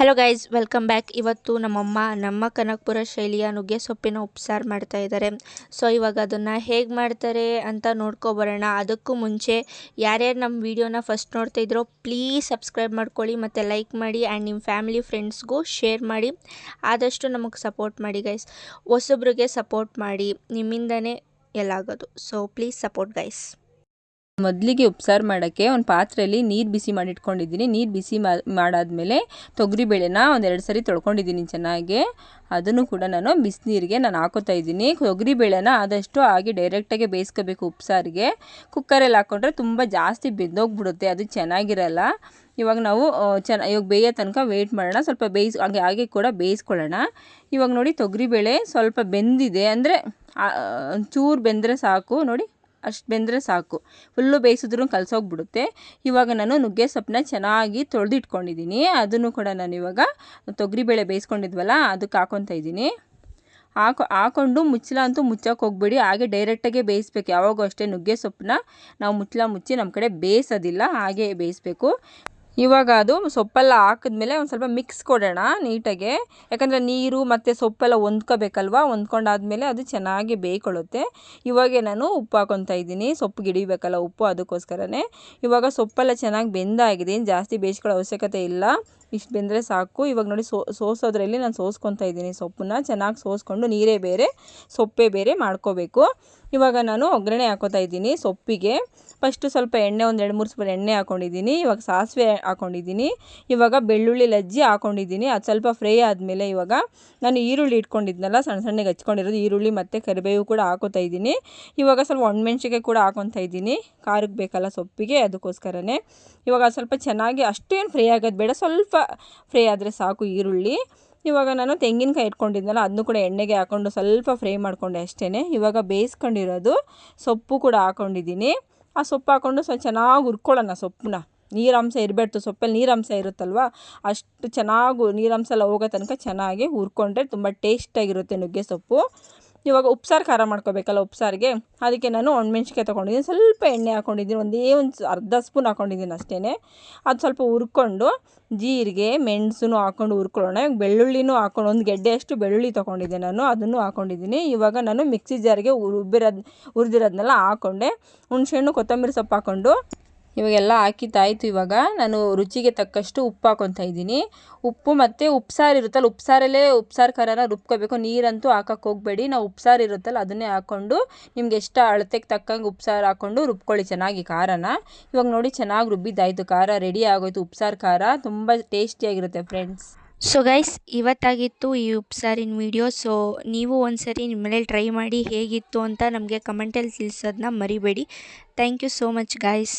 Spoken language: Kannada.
ಹಲೋ ಗೈಸ್ ವೆಲ್ಕಮ್ ಬ್ಯಾಕ್ ಇವತ್ತು ನಮ್ಮಮ್ಮ ನಮ್ಮ ಕನಕಪುರ ಶೈಲಿಯ ನುಗ್ಗೆ ಸೊಪ್ಪಿನ ಉಪ್ಸಾರು ಮಾಡ್ತಾ ಇದ್ದಾರೆ. ಸೊ ಇವಾಗ ಅದನ್ನು ಹೇಗೆ ಮಾಡ್ತಾರೆ ಅಂತ ನೋಡ್ಕೊಬರೋಣ ಅದಕ್ಕೂ ಮುಂಚೆ ಯಾರ್ಯಾರು ನಮ್ಮ ವೀಡಿಯೋನ ಫಸ್ಟ್ ನೋಡ್ತಾ ಇದ್ರೋ ಪ್ಲೀಸ್ ಸಬ್ಸ್ಕ್ರೈಬ್ ಮಾಡ್ಕೊಳ್ಳಿ ಮತ್ತು ಲೈಕ್ ಮಾಡಿ ಆ್ಯಂಡ್ ನಿಮ್ಮ ಫ್ಯಾಮಿಲಿ ಫ್ರೆಂಡ್ಸ್ಗೂ ಶೇರ್ ಮಾಡಿ. ಆದಷ್ಟು ನಮಗೆ ಸಪೋರ್ಟ್ ಮಾಡಿ ಗೈಸ್ ಹೊಸಬ್ರಿಗೆ ಸಪೋರ್ಟ್ ಮಾಡಿ. ನಿಮ್ಮಿಂದನೇ ಎಲ್ಲ ಆಗೋದು ಸೊ ಪ್ಲೀಸ್ ಸಪೋರ್ಟ್ ಗೈಸ್ ಮೊದಲಿಗೆ ಉಪ್ಸಾರು ಮಾಡೋಕ್ಕೆ ಒಂದು ಪಾತ್ರೆಯಲ್ಲಿ ನೀರು ಬಿಸಿ ಮಾಡಿಟ್ಕೊಂಡಿದ್ದೀನಿ ನೀರು ಬಿಸಿ ಮಾಡಾದ್ಮೇಲೆ ತೊಗರಿಬೇಳೆನ ಒಂದೆರಡು ಸರಿ ತೊಳ್ಕೊಂಡಿದ್ದೀನಿ ಚೆನ್ನಾಗಿ. ಅದನ್ನು ಕೂಡ ನಾನು ಬಿಸಿನೀರಿಗೆ ನಾನು ಹಾಕೋತಾ ಇದ್ದೀನಿ. ತೊಗರಿಬೇಳೆನ ಆದಷ್ಟು ಹಾಗೆ ಡೈರೆಕ್ಟಾಗಿ ಬೇಯಿಸ್ಕೋಬೇಕು ಉಪ್ಸಾರಿಗೆ. ಕುಕ್ಕರಲ್ಲಿ ಹಾಕ್ಕೊಂಡ್ರೆ ತುಂಬ ಜಾಸ್ತಿ ಬೆಂದೋಗ್ಬಿಡುತ್ತೆ, ಅದು ಚೆನ್ನಾಗಿರಲ್ಲ. ಇವಾಗ ನಾವು ಚೆನ್ನ, ಇವಾಗ ಬೇಯೋ ತನಕ ವೆಯ್ಟ್ ಮಾಡೋಣ, ಸ್ವಲ್ಪ ಬೇಯಿಸ್, ಹಾಗೆ ಹಾಗೆ ಕೂಡ ಬೇಯಿಸ್ಕೊಳ್ಳೋಣ. ಇವಾಗ ನೋಡಿ ತೊಗರಿಬೇಳೆ ಸ್ವಲ್ಪ ಬೆಂದಿದೆ ಅಂದರೆ ಚೂರು ಬೆಂದರೆ ಸಾಕು. ನೋಡಿ. ಅಷ್ಟು ಬೆಂದರೆ ಸಾಕು. ಫುಲ್ಲು ಬೇಯಿಸಿದ್ರೂ ಕಲಸೋಗ್ಬಿಡುತ್ತೆ. ಇವಾಗ ನಾನು ನುಗ್ಗೆ ಸೊಪ್ಪನ್ನ ಚೆನ್ನಾಗಿ ತೊಳೆದಿಟ್ಕೊಂಡಿದ್ದೀನಿ ಅದನ್ನು ಕೂಡ ನಾನು ಇವಾಗ ತೊಗರಿಬೇಳೆ ಬೇಯಿಸ್ಕೊಂಡಿದ್ವಲ್ಲ, ಅದಕ್ಕೆ ಹಾಕೊತಾ ಇದ್ದೀನಿ. ಹಾಕೊ, ಹಾಕೊಂಡು ಮುಚ್ಚಲ ಅಂತೂ ಮುಚ್ಚೋಕೆ ಹೋಗ್ಬೇಡಿ. ಹಾಗೆ ಡೈರೆಕ್ಟಾಗೆ ಬೇಯಿಸ್ಬೇಕು. ಯಾವಾಗೂ ಅಷ್ಟೇ ನುಗ್ಗೆ ಸೊಪ್ಪನ್ನ ನಾವು ಮುಚ್ಚಲ ಮುಚ್ಚಿ ನಮ್ಮ ಕಡೆ ಬೇಯಿಸೋದಿಲ್ಲ, ಹಾಗೆ ಬೇಯಿಸ್ಬೇಕು. ಇವಾಗ ಅದು ಸೊಪ್ಪೆಲ್ಲ ಹಾಕಿದ್ಮೇಲೆ ಒಂದು ಸ್ವಲ್ಪ ಮಿಕ್ಸ್ ಕೊಡೋಣ ನೀಟಾಗೆ. ಯಾಕಂದರೆ ನೀರು ಮತ್ತು ಸೊಪ್ಪೆಲ್ಲ ಹೊಂದ್ಕೋಬೇಕಲ್ವ? ಹೊಂದ್ಕೊಂಡಾದ್ಮೇಲೆ ಅದು ಚೆನ್ನಾಗಿ ಬೇಯ್ಕೊಳ್ಳುತ್ತೆ. ಇವಾಗೆ ನಾನು ಉಪ್ಪು ಹಾಕೊತಾ ಇದ್ದೀನಿ. ಸೊಪ್ಪು ಗಿಡಿಬೇಕಲ್ಲ ಉಪ್ಪು ಅದಕ್ಕೋಸ್ಕರನೇ. ಇವಾಗ ಸೊಪ್ಪೆಲ್ಲ ಚೆನ್ನಾಗಿ ಬೆಂದಾಗಿದೆ. ಏನು ಜಾಸ್ತಿ ಬೇಯಿಸ್ಕೊಳ್ಳೋ ಅವಶ್ಯಕತೆ ಇಲ್ಲ. ಇಷ್ಟು ಬೆಂದರೆ ಸಾಕು. ಇವಾಗ ನೋಡಿ ಸೋಸೋದ್ರಲ್ಲಿ ನಾನು ಸೋಸ್ಕೊತಾ ಇದ್ದೀನಿ ಸೊಪ್ಪನ್ನ. ಚೆನ್ನಾಗಿ ಸೋಸ್ಕೊಂಡು ನೀರೇ ಬೇರೆ, ಸೊಪ್ಪೇ ಬೇರೆ ಮಾಡ್ಕೋಬೇಕು. ಇವಾಗ ನಾನು ಒಗ್ಗರಣೆ ಹಾಕೋತಾ ಇದ್ದೀನಿ ಸೊಪ್ಪಿಗೆ. ಫಸ್ಟು ಸ್ವಲ್ಪ ಎಣ್ಣೆ ಒಂದು ಎರಡು ಮೂರು ಸ್ಪೂನ್ ಎಣ್ಣೆ ಹಾಕ್ಕೊಂಡಿದ್ದೀನಿ ಇವಾಗ ಸಾಸಿವೆ ಹಾಕ್ಕೊಂಡಿದ್ದೀನಿ ಇವಾಗ ಬೆಳ್ಳುಳ್ಳಿ ಲಜ್ಜಿ ಹಾಕ್ಕೊಂಡಿದ್ದೀನಿ ಅದು ಸ್ವಲ್ಪ ಫ್ರೈ ಆದಮೇಲೆ ಇವಾಗ ನಾನು ಈರುಳ್ಳಿ ಇಟ್ಕೊಂಡಿದ್ನಲ್ಲ, ಸಣ್ಣ ಸಣ್ಣಗೆ ಹಚ್ಕೊಂಡಿರೋದು ಈರುಳ್ಳಿ ಮತ್ತು ಕರಿಬೇವು ಕೂಡ ಹಾಕೋತಾ ಇದ್ದೀನಿ. ಇವಾಗ ಸ್ವಲ್ಪ ಒಣಮೆಣ್ಸಿಕಾಯಿ ಕೂಡ ಹಾಕೊತಾ ಇದ್ದೀನಿ ಖಾರಕ್ಕೆ ಬೇಕಲ್ಲ ಸೊಪ್ಪಿಗೆ, ಅದಕ್ಕೋಸ್ಕರನೇ. ಇವಾಗ ಸ್ವಲ್ಪ ಚೆನ್ನಾಗಿ ಅಷ್ಟೇನು ಫ್ರೈ ಆಗೋದು ಬೇಡ, ಸ್ವಲ್ಪ ಫ್ರೈ ಆದರೆ ಸಾಕು ಈರುಳ್ಳಿ. ಇವಾಗ ನಾನು ತೆಂಗಿನಕಾಯಿ ಇಟ್ಕೊಂಡಿದ್ನಲ್ಲ ಅದನ್ನು ಕೂಡ ಎಣ್ಣೆಗೆ ಹಾಕ್ಕೊಂಡು ಸ್ವಲ್ಪ ಫ್ರೈ ಮಾಡಿಕೊಂಡೆ ಅಷ್ಟೇ ಇವಾಗ ಬೇಯಿಸ್ಕೊಂಡಿರೋದು ಸೊಪ್ಪು ಕೂಡ ಹಾಕ್ಕೊಂಡಿದ್ದೀನಿ ಆ ಸೊಪ್ಪು ಹಾಕ್ಕೊಂಡು ಸ್ವಲ್ಪ ಚೆನ್ನಾಗಿ ಹುರ್ಕೊಳ್ಳೋಣ ಸೊಪ್ಪನ್ನ. ನೀರಂಶ ಇರಬಾರ್ದು ಸೊಪ್ಪಲ್ಲಿ ನೀರಂಶ ಇರುತ್ತಲ್ವ? ಅಷ್ಟು ಚೆನ್ನಾಗಿ ನೀರಂಶ ಎಲ್ಲ ಹೋಗೋ ತನಕ ಚೆನ್ನಾಗಿ ಹುರ್ಕೊಂಡ್ರೆ ತುಂಬ ಟೇಸ್ಟಾಗಿರುತ್ತೆ ನುಗ್ಗೆ ಸೊಪ್ಪು. ಇವಾಗ ಉಪ್ಸಾರು ಖಾರ ಮಾಡ್ಕೋಬೇಕಲ್ಲ ಉಪ್ಸಾರಿಗೆ. ಅದಕ್ಕೆ ನಾನು ಒಣಮೆಣ್ಸಿಕಾಯಿ ತೊಗೊಂಡಿದ್ದೀನಿ. ಸ್ವಲ್ಪ ಎಣ್ಣೆ ಹಾಕ್ಕೊಂಡಿದ್ದೀನಿ ಒಂದೇ ಒಂದು ಅರ್ಧ ಸ್ಪೂನ್ ಹಾಕ್ಕೊಂಡಿದ್ದೀನಿ ಅಷ್ಟೇ ಅದು ಸ್ವಲ್ಪ ಹುರ್ಕೊಂಡು ಜೀರಿಗೆ ಮೆಣಸು ಹಾಕ್ಕೊಂಡು ಹುರ್ಕೊಳ್ಳೋಣ. ಬೆಳ್ಳುಳ್ಳಿನೂ ಹಾಕ್ಕೊಂಡು ಒಂದು ಗೆಡ್ಡೆಯಷ್ಟು ಬೆಳ್ಳುಳ್ಳಿ ತೊಗೊಂಡಿದ್ದೆ ನಾನು. ಅದನ್ನು ಹಾಕ್ಕೊಂಡಿದ್ದೀನಿ ಇವಾಗ ನಾನು ಮಿಕ್ಸಿ ಜಾರಿಗೆ ಉಬ್ಬಿರೋದು ಹುರಿದಿರೋದನ್ನೆಲ್ಲ ಹಾಕ್ಕೊಂಡೆ ಹುಣ್ಸೆಹಣ್ಣು ಕೊತ್ತಂಬರಿ ಸೊಪ್ಪು ಹಾಕ್ಕೊಂಡು ಇವಾಗೆಲ್ಲ ಹಾಕಿದ್ದಾಯ್ತು ಇವಾಗ. ನಾನು ರುಚಿಗೆ ತಕ್ಕಷ್ಟು ಉಪ್ಪು ಹಾಕೊತಾ ಇದ್ದೀನಿ. ಉಪ್ಪು ಮತ್ತು ಉಪ್ಸಾರು ಇರುತ್ತಲ್ಲ, ಉಪ್ಸಾರಲ್ಲೇ ಉಪ್ಸಾರು ಖಾರನ ರುಬ್ಕೋಬೇಕು. ನೀರಂತೂ ಹಾಕಕ್ಕೆ ಹೋಗಬೇಡಿ. ನಾವು ಉಪ್ಸಾರು ಇರುತ್ತಲ್ಲ, ಅದನ್ನೇ ಹಾಕ್ಕೊಂಡು ನಿಮ್ಗೆ ಎಷ್ಟು ಅಳತೆಗೆ ತಕ್ಕಂಗೆ ಉಪ್ಸಾರು ಹಾಕ್ಕೊಂಡು ರುಬ್ಕೊಳ್ಳಿ ಚೆನ್ನಾಗಿ ಖಾರನ. ಇವಾಗ ನೋಡಿ ಚೆನ್ನಾಗಿ ರುಬ್ಬಿದ್ದಾಯಿತು. ಖಾರ ರೆಡಿ ಆಗೋಯ್ತು. ಉಪ್ಸಾರು ಖಾರ ತುಂಬ ಟೇಸ್ಟಿಯಾಗಿರುತ್ತೆ ಫ್ರೆಂಡ್ಸ್ ಸೊ ಗೈಸ್ ಇವತ್ತಾಗಿತ್ತು ಈ ಉಪ್ಸಾರಿನ ವಿಡಿಯೋ ಸೊ ನೀವು ಒಂದ್ಸರಿ ನಿಮ್ಮ ಮನೇಲಿ ಟ್ರೈ ಮಾಡಿ ಹೇಗಿತ್ತು ಅಂತ ನಮಗೆ ಕಮೆಂಟಲ್ಲಿ ತಿಳಿಸೋದನ್ನ ಮರಿಬೇಡಿ. Thank you so much guys